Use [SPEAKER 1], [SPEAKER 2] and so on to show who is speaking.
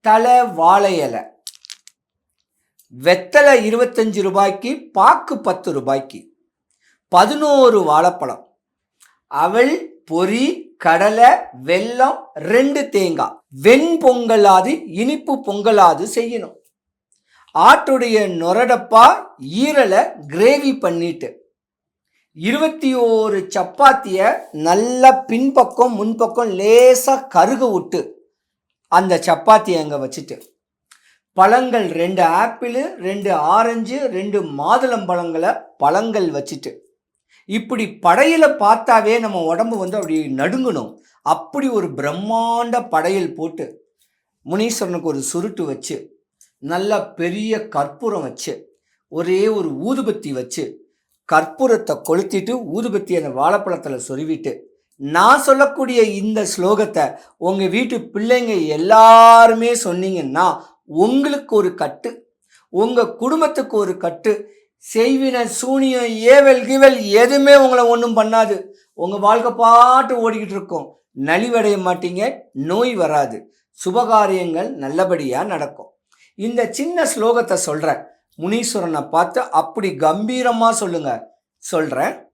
[SPEAKER 1] தலை வாழை இலை. வெத்தலை இருபத்தஞ்சு ரூபாய்க்கு பாக்கு பத்து ரூபாய்க்கு. பதினோரு வாழைப்பழம். அவள் பொரி கடலை வெல்லம் ரெண்டு தேங்காய். வெண்பொங்கலாது இனிப்பு பொங்கலாது செய்யணும். ஆட்டுடைய நொரடப்பா ஈரலை கிரேவி பண்ணிட்டு. இருபத்தி ஓரு சப்பாத்தியை நல்லா பின்பக்கம் முன்பக்கம் லேசாக கருக விட்டு அந்த சப்பாத்தியை அங்கே வச்சுட்டு பழங்கள் ரெண்டு ஆப்பிள் ரெண்டு ஆரஞ்சு ரெண்டு மாதுளம்பழங்களை பழங்கள் வச்சுட்டு இப்படி படையில் பார்த்தாவே நம்ம உடம்பு வந்து அப்படி நடுங்கணும். அப்படி ஒரு பிரம்மாண்ட படையல் போட்டு முனீஸ்வரனுக்கு ஒரு சுருட்டு வச்சு நல்ல பெரிய கற்பூரம் வச்சு ஒரே ஒரு ஊதுபத்தி வச்சு கற்பூரத்தை கொளுத்திட்டு ஊதுபத்தி அந்த வாழைப்பழத்தில் சொருவிட்டு நான் சொல்லக்கூடிய இந்த ஸ்லோகத்தை உங்கள் வீட்டு பிள்ளைங்க எல்லாருமே சொன்னீங்கன்னா உங்களுக்கு ஒரு கட்டு உங்கள் குடும்பத்துக்கு ஒரு கட்டு செய்வின சூனியம் ஏவல் கிவல் எதுவுமே உங்களை ஒன்றும் பண்ணாது. உங்கள் வாழ்க்கை பாட்டு ஓடிக்கிட்டு இருக்கும். நலிவடைய மாட்டீங்க நோய் வராது. சுபகாரியங்கள் நல்லபடியாக நடக்கும். இந்த சின்ன ஸ்லோகத்தை சொல்கிறேன் முனீஸ்வரனை பார்த்து அப்படி கம்பீரமாக சொல்லுங்க. சொல்கிறேன்